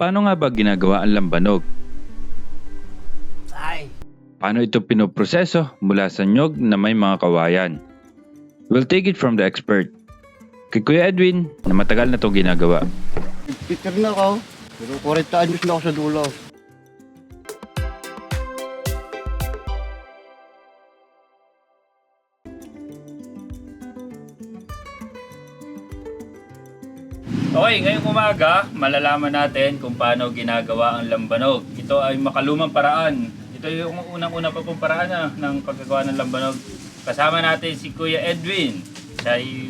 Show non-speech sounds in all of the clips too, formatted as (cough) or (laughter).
Paano nga ba ginagawa ang lambanog? Ay, Paano ito pinoproseso mula sa nyog na may mga kawayan? We'll take it from the expert. Kay Kuya Edwin na matagal na itong ginagawa. Peter na ako. Pero 40 anyos na ako sa dulo. Okay, ngayong umaga, malalaman natin kung paano ginagawa ang lambanog. Ito ay makalumang paraan. Ito yung unang-una pa pong paraan ah, ng paggagawa ng lambanog. Kasama natin si Kuya Edwin. Siya ay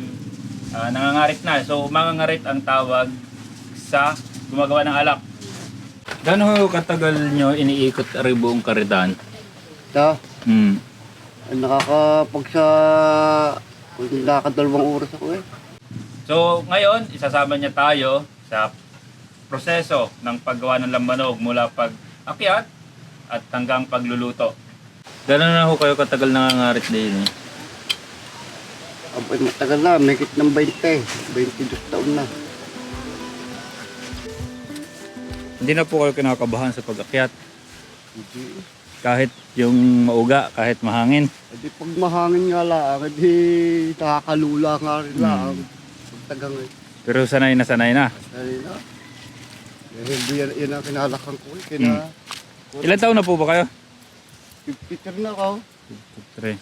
ah, nangangarit na. So, mangangarit ang tawag sa gumagawa ng alak. Gano'n katagal nyo iniikot ang buong karitan? Ta, Hmm. nakakapag sa... Nakakadalawang oras ako eh. So, ngayon, isasama niya tayo sa proseso ng paggawa ng lambanog mula pag akyat at hanggang pagluluto. Gano'n na ho kayo katagal nangangarit din eh? Abay, matagal na. May kit ng 20. 22 taon na. Hindi na po kayo kinakabahan sa pag-akyat. Hindi. Kahit yung mauga, kahit mahangin. Edi pag mahangin nga lang, edi nakakalula nga rin lang. Pagtagang eh. Pero sanay na sanay na. Dali na. Eh, hindi yan, yan ang kinalakan ko eh. Kina, Ilan taon na po ba kayo? Peter na ako. 3.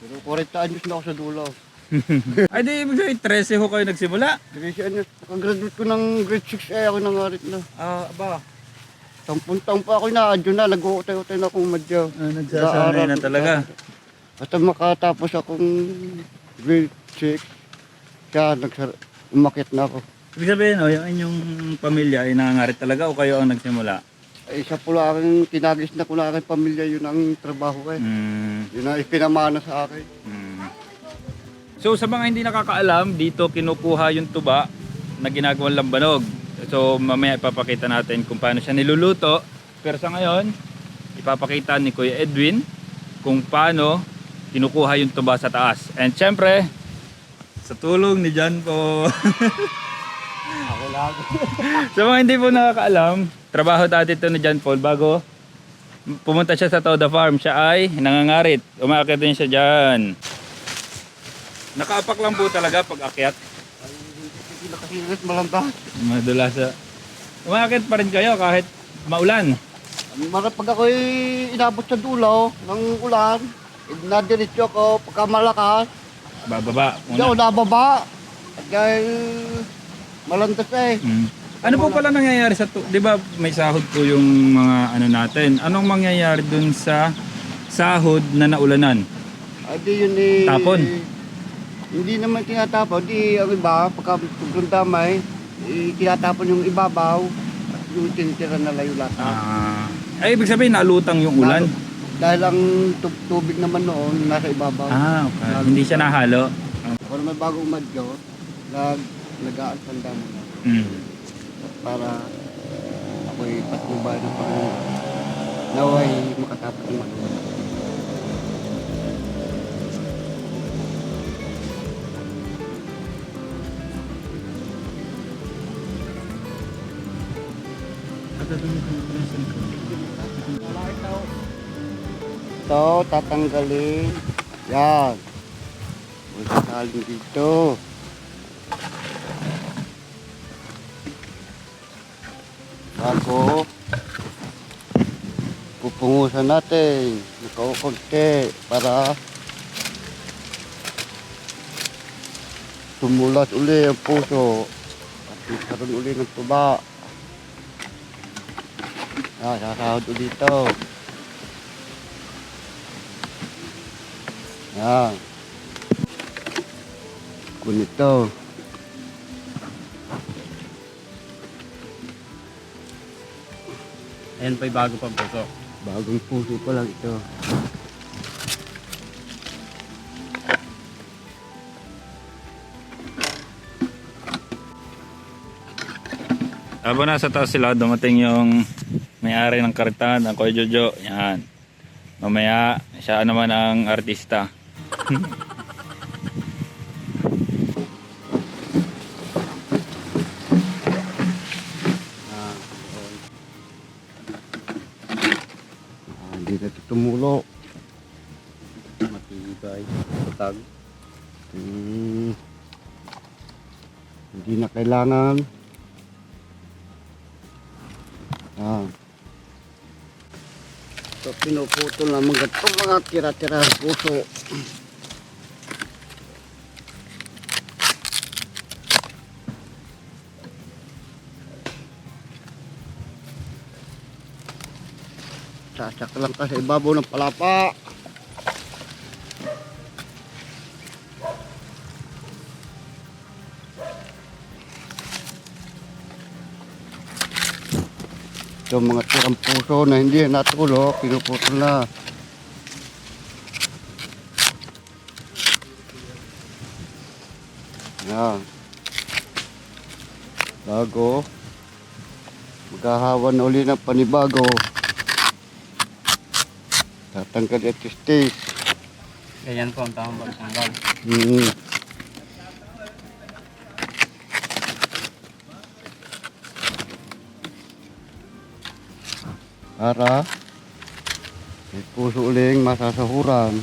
Pero 40 anyos na ako sa dulo. (laughs) Ay di, ibig sabihin, 13 ho kayo nagsimula. Kasi ano, nakagraduate ko ng grade 6 eh, ako nangarit na. Ah, aba. Sampung taon pa ako na, adyo na, nag-uutay-utay na akong madyo. Ah, nagsasanay na talaga. At makatapos akong grade 6, kaya nagsar- umakit na ako. Ibig sabihin, oh, yung inyong pamilya ay nangangarit talaga o kayo ang nagsimula? Ay, isa po lang aking kinagis na ko na aking pamilya, yun ang trabaho ko eh. Hmm. Yun ang ipinamana sa akin. Mm. So sa mga hindi nakakaalam, dito kinukuha yung tuba na ginagawang lambanog. So mamaya ipapakita natin kung paano siya niluluto. Pero sa ngayon, ipapakita ni Kuya Edwin kung paano kinukuha yung tuba sa taas. And syempre, sa tulong ni John po. Ako lang. (laughs) sa mga hindi po nakakaalam, trabaho dati ito ni John Paul bago pumunta siya sa Toda Farm. Siya ay nangangarit. Umaakit din siya dyan. Nakaapak lang po talaga pag akyat. Hindi nakasigat malanda. Madulas sa... Umakit pa rin kayo kahit maulan. Mara pag ako'y inabot sa dulo ng ulan, eh, nadiretso ako pagka malakas, Bababa hindi ako muna. nababa. Dahil malandas eh. Mm. Ano po pala nangyayari sa... tu- Di ba may sahod po yung mga ano natin? Anong mangyayari dun sa sahod na naulanan? Adi yun eh. Tapon? Hindi naman tinatapon. Di ang iba, pagka sobrang damay, eh, tinatapon yung ibabaw. At yung tinitira na layo lahat. Ah, ay, ibig sabihin nalutang yung ulan. Dahil ang tub- tubig naman noon, nasa ibabaw. Ah, okay. Hindi siya nahalo. Ako naman bagong madyo, nag, nag-aalpanda mo na. Mm. para ako'y patnubay ng Panginoon. Naway makatapos naman. Ito, tatanggalin. Yan. Masasalin dito. Bago pupungusan natin ng konti para tumulat uli ang puso at magkaroon uli ng tuba. Ah, sasahod uli ito. Yan. Kunito. Ayan pa yung bago pang puso. Bagong puso pa lang ito. Habang nasa taas sila, dumating yung may-ari ng karitan, ang Kuya Jojo. Yan. Mamaya, siya naman ang artista hindi na tumulo matibay patag hmm. hindi na kailangan ah. so pinuputol naman ganito mga tira-tira puso Sasak lang kasi ibabaw ng palapa. Yung mga tirang puso na hindi natulo, pinuputol na. Yan. Bago. Maghahawan uli ng panibago. Tatanggal at stage. Ganyan po ang tamang pagtanggal. Mm. Para may puso uling masasahuran.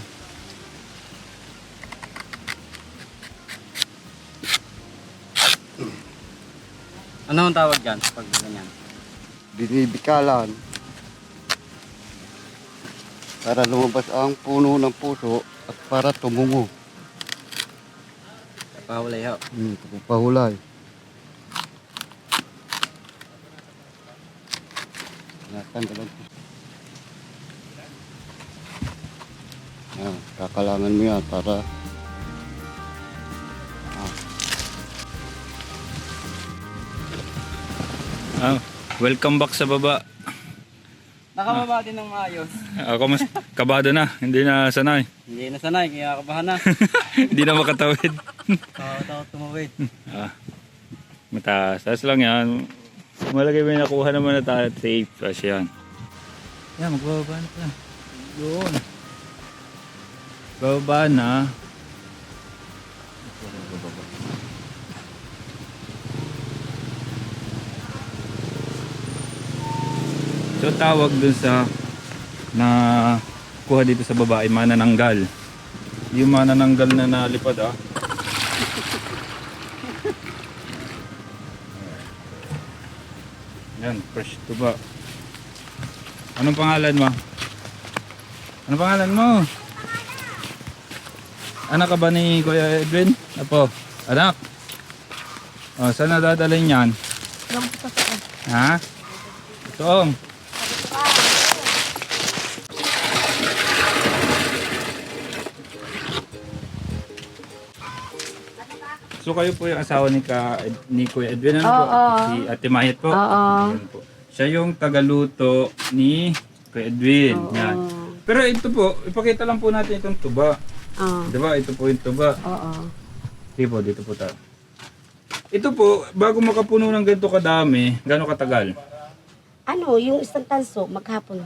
Ano ang tawag dyan pag ganyan? Binibikalan. Para lumabas ang puno ng puso at para tumungo. Pahulay ho. Hmm, pahulay. Natanggalan ko. Yan, kakalangan mo yan para Ah, welcome back sa baba. Nakababa din ng maayos. (laughs) Ako mas kabado na, hindi na sanay. Hindi na sanay, kaya kabahan na. (laughs) hindi na makatawid. Takot ako tumawid. ah, mataas. Taas lang yan. Malagay may nakuha naman na tayo. Safe. Tapos yan. Yan, magbababa na pala. Yun. Bababa na. So tawag dun sa na kuha dito sa baba ay manananggal. Yung manananggal na nalipad ah. Yan, fresh tuba. Anong pangalan mo? Anong pangalan mo? Anak ka ba ni Kuya Edwin? Apo, anak. O, saan nadadalhin yan? Ha? Ito. So kayo po yung asawa ni, ka, ni Kuya Edwin, ano po? Oo. Si Ate Mahit po? Oo. Yan po. Siya yung tagaluto ni Kuya Edwin. Yan. Pero ito po, ipakita lang po natin itong tuba. Oo. Diba? Ito po yung tuba. Oo. Sige po, dito po tayo. Ito po, bago makapuno ng ganito kadami, gano'ng katagal? Ano, yung isang tanso, maghapon.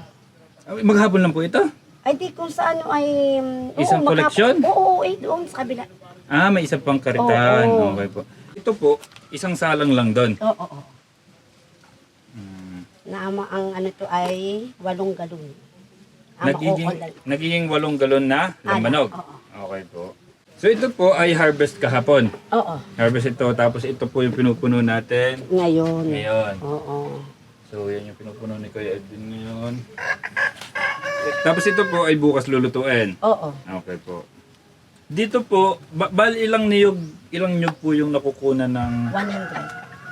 Ah, Maghapon lang po ito? Ay, di kung sa ano ay... um, oo, Isang maghapon. koleksyon? Oo, oo, eh, doon sa kabila. Ah, may isa pang karitan. Oo. Okay po. Ito po, isang salang lang doon. Oo, oo, oo. Hmm. Naama ang ano to ay walong galon. Ang Nagiging, nagiging walong galon na lambanog. Oo. Okay po. So ito po ay harvest kahapon. Oo. Harvest ito, tapos ito po yung pinupuno natin Ngayon. ngayon. Oo. So yan yung pinupuno ni Kuya Edwin ngayon. Tapos ito po ay bukas lulutuin. Oo. Okay po. Dito po, ba- bal ilang niyog, ilang niyog po yung nakukunan ng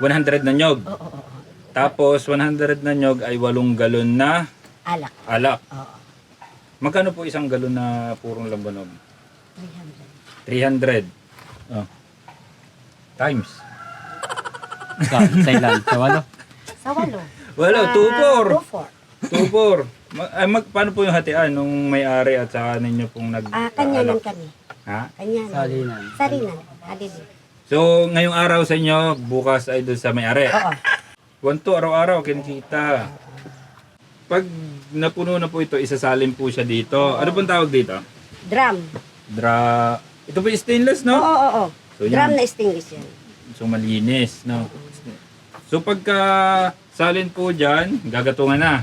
100. 100 na niyog. Oo, oo, oo. Tapos 100 na niyog ay 8 galon na Alak. alak. Oo. Magkano po isang galon na purong lambanog? 300. 300. Oh. Times. Sa, sa ilan? Sa walo? Sa walo. Wala, Sa 2-4. 2-4. 2-4. Ma- ay, mag, paano po yung hatian nung may-ari at saka ninyo pong nag Ah, kanyanan alak? kami. Ha? Kanyanan. Salinan. Sarinan. Halili. So, ngayong araw sa inyo, bukas ay doon sa may-ari. Oo. One to araw-araw, kinikita. Pag napuno na po ito, isasalin po siya dito. Ano pong tawag dito? Drum. Dra... Ito po yung stainless, Oo, no? oo, oo. So, Drum yan. na stainless yan. So, malinis, no? So, pagka salin po dyan, gagatungan na.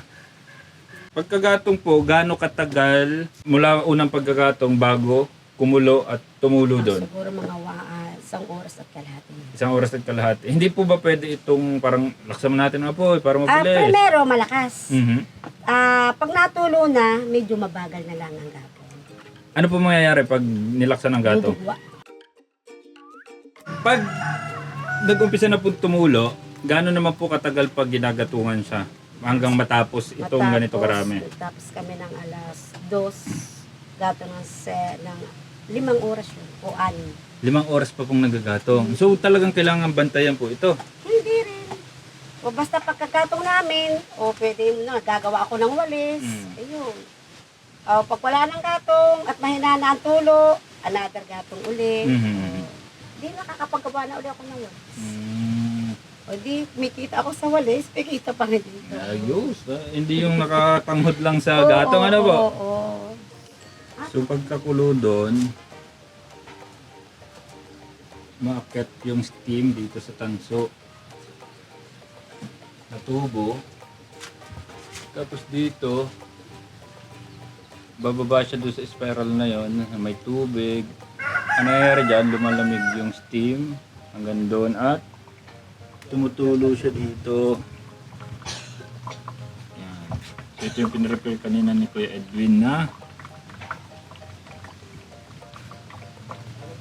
Pagkagatong po, gaano katagal mula unang pagkagatong bago kumulo at tumulo doon? Siguro mga wa, ah, isang oras at kalahati. Isang oras at kalahati. Hindi po ba pwede itong parang laksan natin ang apoy para Ah, mabilis? primero, malakas. Mhm. Ah, pag natulo na, medyo mabagal na lang ang gapon. Ano po mangyayari pag nilaksan ng? Dudugwa. Pag nag-umpisa na po tumulo, gaano naman po katagal pag ginagatungan siya? Hanggang matapos itong Matapos, ganito karami? Tapos kami ng alas dos, gato ng, se, ng limang oras yun, o anim. Limang oras pa pong nagagatong. So talagang kailangan bantayan po ito. Hindi rin. O basta pagkakatong namin, o pwede na, gagawa ako ng walis. Mm. Ayun. O pag wala ng gatong at mahina na ang tulo, another gatong uli. Mhm. Di nakakapagawa na uli ako ng walis. Mm. O di, may kita ako sa walis, may kita pa rin dito. Ayos. ah. Hindi yung nakatanghod lang sa (laughs) gatong ano po? Oo, oo. So pagkakulo doon, maakyat yung steam dito sa tanso. Na tubo. Tapos dito, bababa siya doon sa spiral na yon na may tubig. Ano nangyayari dyan? Lumalamig yung steam hanggang doon at tumutulo siya dito. Yan. So ito yung pinrepair kanina ni Kuya Edwin na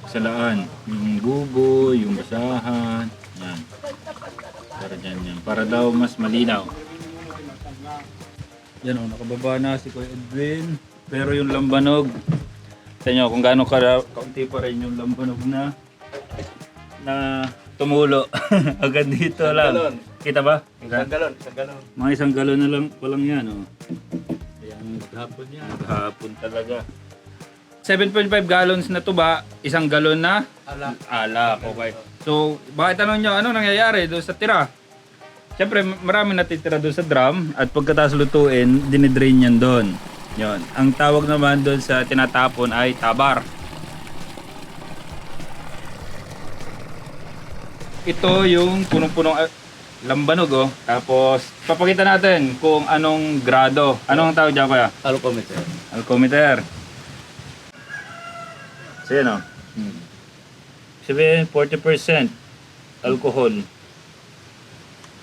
salaan. Yung bubo, yung basahan. Yan. Para dyan yan. Para daw mas malinaw. Yan o, nakababa na si Kuya Edwin. Pero yung lambanog, sa inyo kung gaano ka, kaunti pa rin yung lambanog na na tumulo. (laughs) Agad dito lang. Kita ba? Kita? galon, isang galon. Mga isang galon na lang pa lang yan, oh. Ayan, maghapon yan. Maghapon talaga. 7.5 gallons na tuba, isang galon na Ala. alak. Okay. So, bakit tanong nyo, ano nangyayari doon sa tira? Siyempre, marami natitira doon sa drum at pagkatapos lutuin, dinidrain yan doon. Yon. Ang tawag naman doon sa tinatapon ay tabar. Ito yung punong-punong ah, lambanog oh. Tapos, papakita natin kung anong grado. Anong tawag dyan kaya? Alcometer. Alcometer. So yan o. Hmm. Sabihin, 40% alcohol.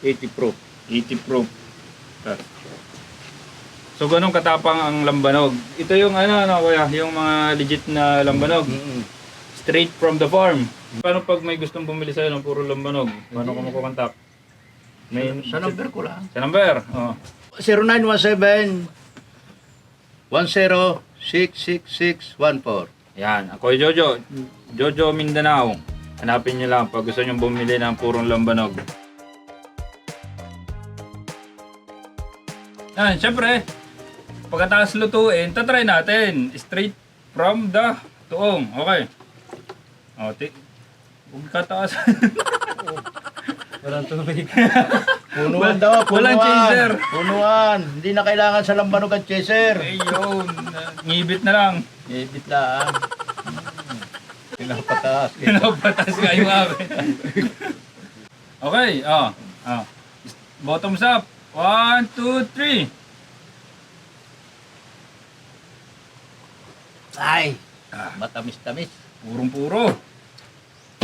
80 proof. 80 proof. Ah. So ganun katapang ang lambanog. Ito yung ano, ano kuya, yung mga legit na lambanog. Straight from the farm. Paano pag may gustong bumili sa'yo ng puro lambanog? Paano ka makukontak? May, Sa number ko lang. Sa number? Oh. 0917 106614. Yan, ako yung Jojo. Jojo Mindanao. Hanapin nyo lang pag gusto nyo bumili ng purong lambanog. Yan, syempre, pagkatapos lutuin, tatry natin. Straight from the tuong. Okay. O, ti... Huwag kataas. (laughs) Walang tubig. (laughs) Punuan daw, punuan. Walang chaser. Punuan. Hindi na kailangan sa lambanog at chaser. Ayun, ngibit na lang. Ibit lang. Pinapataas. Pinapatas nga yung akin. okay, oh. oh. Bottoms up. One, two, three. Ay! Matamis-tamis. Purong-puro.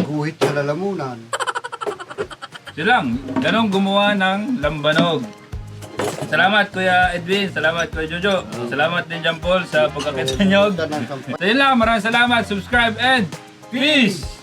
Guhit sa lalamunan. Yun lang. Ganong gumawa ng lambanog. Salamat Kuya Edwin, salamat Kuya Jojo, salamat din John Paul sa pagkakita nyo. So yun lang, maraming salamat, subscribe and peace!